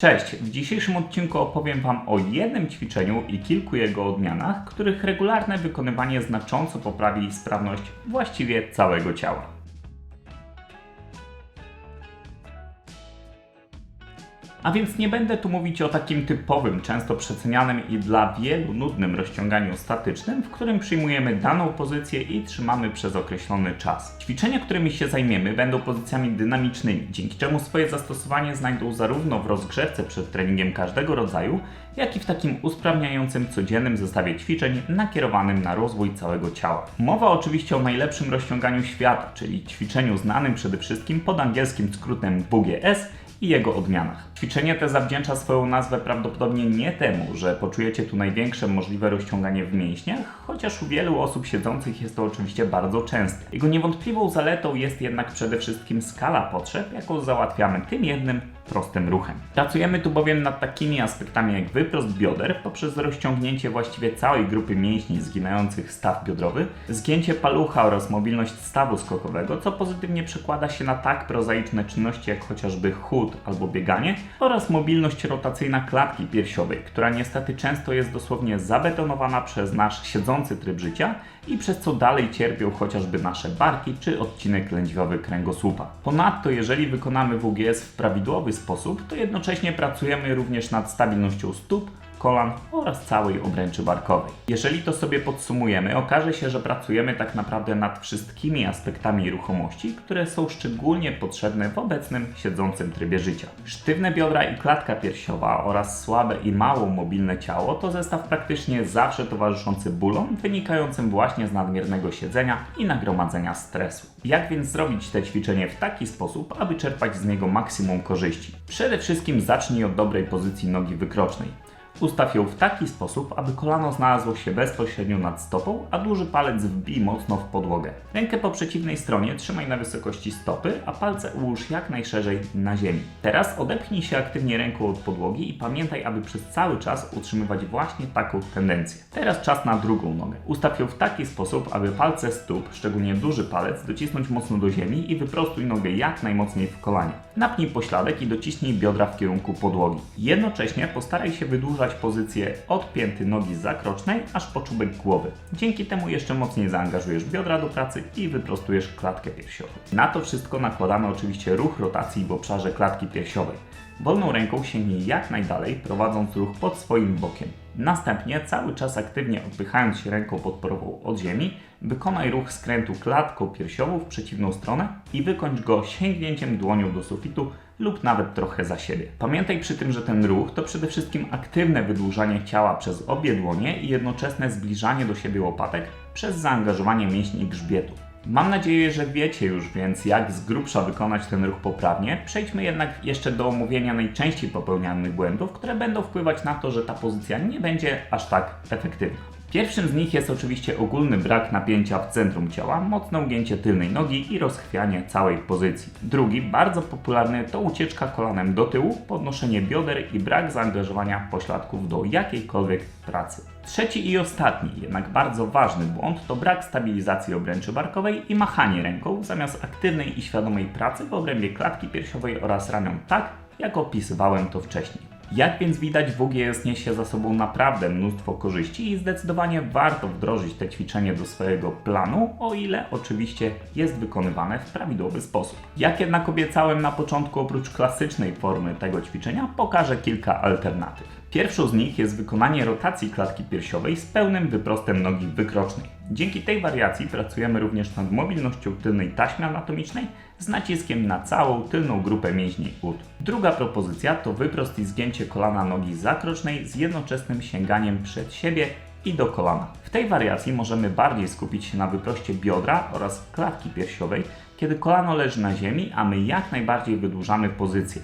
Cześć! W dzisiejszym odcinku opowiem Wam o jednym ćwiczeniu i kilku jego odmianach, których regularne wykonywanie znacząco poprawi sprawność właściwie całego ciała. A więc nie będę tu mówić o takim typowym, często przecenianym i dla wielu nudnym rozciąganiu statycznym, w którym przyjmujemy daną pozycję i trzymamy przez określony czas. Ćwiczenia, którymi się zajmiemy, będą pozycjami dynamicznymi, dzięki czemu swoje zastosowanie znajdą zarówno w rozgrzewce przed treningiem każdego rodzaju, jak i w takim usprawniającym codziennym zestawie ćwiczeń nakierowanym na rozwój całego ciała. Mowa oczywiście o najlepszym rozciąganiu świata, czyli ćwiczeniu znanym przede wszystkim pod angielskim skrótem WGS i jego odmianach. Ćwiczenie te zawdzięcza swoją nazwę prawdopodobnie nie temu, że poczujecie tu największe możliwe rozciąganie w mięśniach, chociaż u wielu osób siedzących jest to oczywiście bardzo częste. Jego niewątpliwą zaletą jest jednak przede wszystkim skala potrzeb, jaką załatwiamy tym jednym prostym ruchem. Pracujemy tu bowiem nad takimi aspektami jak wyprost bioder poprzez rozciągnięcie właściwie całej grupy mięśni zginających staw biodrowy, zgięcie palucha oraz mobilność stawu skokowego, co pozytywnie przekłada się na tak prozaiczne czynności jak chociażby chód albo bieganie oraz mobilność rotacyjna klatki piersiowej, która niestety często jest dosłownie zabetonowana przez nasz siedzący tryb życia i przez co dalej cierpią chociażby nasze barki czy odcinek lędźwiowy kręgosłupa. Ponadto, jeżeli wykonamy WGS w prawidłowy sposób, to jednocześnie pracujemy również nad stabilnością stóp, kolan oraz całej obręczy barkowej. Jeżeli to sobie podsumujemy, okaże się, że pracujemy tak naprawdę nad wszystkimi aspektami ruchomości, które są szczególnie potrzebne w obecnym siedzącym trybie życia. Sztywne biodra i klatka piersiowa oraz słabe i mało mobilne ciało to zestaw praktycznie zawsze towarzyszący bólom wynikającym właśnie z nadmiernego siedzenia i nagromadzenia stresu. Jak więc zrobić te ćwiczenie w taki sposób, aby czerpać z niego maksimum korzyści? Przede wszystkim zacznij od dobrej pozycji nogi wykrocznej. Ustaw ją w taki sposób, aby kolano znalazło się bezpośrednio nad stopą, a duży palec wbij mocno w podłogę. Rękę po przeciwnej stronie trzymaj na wysokości stopy, a palce ułóż jak najszerzej na ziemi. Teraz odepchnij się aktywnie ręką od podłogi i pamiętaj, aby przez cały czas utrzymywać właśnie taką tendencję. Teraz czas na drugą nogę. Ustaw ją w taki sposób, aby palce stóp, szczególnie duży palec, docisnąć mocno do ziemi i wyprostuj nogę jak najmocniej w kolanie. Napnij pośladek i dociśnij biodra w kierunku podłogi. Jednocześnie postaraj się wydłużać pozycję od pięty nogi zakrocznej aż po czubek głowy. Dzięki temu jeszcze mocniej zaangażujesz biodra do pracy i wyprostujesz klatkę piersiową. Na to wszystko nakładamy oczywiście ruch rotacji w obszarze klatki piersiowej. Wolną ręką sięgnij jak najdalej, prowadząc ruch pod swoim bokiem. Następnie, cały czas aktywnie odpychając się ręką podporową od ziemi, wykonaj ruch skrętu klatką piersiową w przeciwną stronę i wykończ go sięgnięciem dłonią do sufitu lub nawet trochę za siebie. Pamiętaj przy tym, że ten ruch to przede wszystkim aktywne wydłużanie ciała przez obie dłonie i jednoczesne zbliżanie do siebie łopatek przez zaangażowanie mięśni grzbietu. Mam nadzieję, że wiecie już więc jak z grubsza wykonać ten ruch poprawnie. Przejdźmy jednak jeszcze do omówienia najczęściej popełnianych błędów, które będą wpływać na to, że ta pozycja nie będzie aż tak efektywna. Pierwszym z nich jest oczywiście ogólny brak napięcia w centrum ciała, mocne ugięcie tylnej nogi i rozchwianie całej pozycji. Drugi, bardzo popularny, to ucieczka kolanem do tyłu, podnoszenie bioder i brak zaangażowania pośladków do jakiejkolwiek pracy. Trzeci i ostatni, jednak bardzo ważny błąd to brak stabilizacji obręczy barkowej i machanie ręką zamiast aktywnej i świadomej pracy w obrębie klatki piersiowej oraz ramion tak, jak opisywałem to wcześniej. Jak więc widać, WGS niesie za sobą naprawdę mnóstwo korzyści i zdecydowanie warto wdrożyć te ćwiczenie do swojego planu, o ile oczywiście jest wykonywane w prawidłowy sposób. Jak jednak obiecałem na początku, oprócz klasycznej formy tego ćwiczenia, pokażę kilka alternatyw. Pierwszą z nich jest wykonanie rotacji klatki piersiowej z pełnym wyprostem nogi wykrocznej. Dzięki tej wariacji pracujemy również nad mobilnością tylnej taśmy anatomicznej z naciskiem na całą tylną grupę mięśni ud. Druga propozycja to wyprost i zgięcie kolana nogi zakrocznej z jednoczesnym sięganiem przed siebie i do kolana. W tej wariacji możemy bardziej skupić się na wyproście biodra oraz klatki piersiowej, kiedy kolano leży na ziemi, a my jak najbardziej wydłużamy pozycję.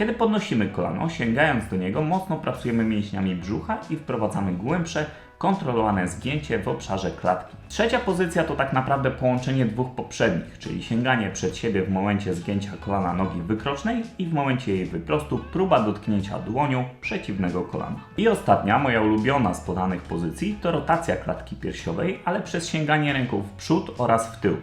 Kiedy podnosimy kolano, sięgając do niego, mocno pracujemy mięśniami brzucha i wprowadzamy głębsze, kontrolowane zgięcie w obszarze klatki. Trzecia pozycja to tak naprawdę połączenie dwóch poprzednich, czyli sięganie przed siebie w momencie zgięcia kolana nogi wykrocznej i w momencie jej wyprostu próba dotknięcia dłonią przeciwnego kolana. I ostatnia, moja ulubiona z podanych pozycji, to rotacja klatki piersiowej, ale przez sięganie ręką w przód oraz w tył.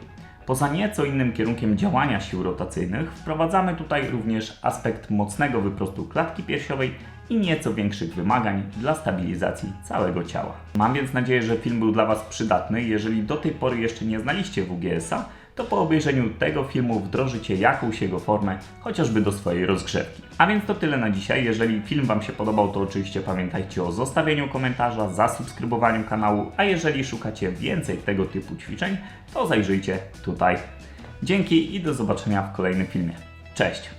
Poza nieco innym kierunkiem działania sił rotacyjnych, wprowadzamy tutaj również aspekt mocnego wyprostu klatki piersiowej i nieco większych wymagań dla stabilizacji całego ciała. Mam więc nadzieję, że film był dla Was przydatny. Jeżeli do tej pory jeszcze nie znaliście WGS-a, to po obejrzeniu tego filmu wdrożycie jakąś jego formę, chociażby do swojej rozgrzewki. A więc to tyle na dzisiaj. Jeżeli film Wam się podobał, to oczywiście pamiętajcie o zostawieniu komentarza, zasubskrybowaniu kanału, a jeżeli szukacie więcej tego typu ćwiczeń, to zajrzyjcie tutaj. Dzięki i do zobaczenia w kolejnym filmie. Cześć!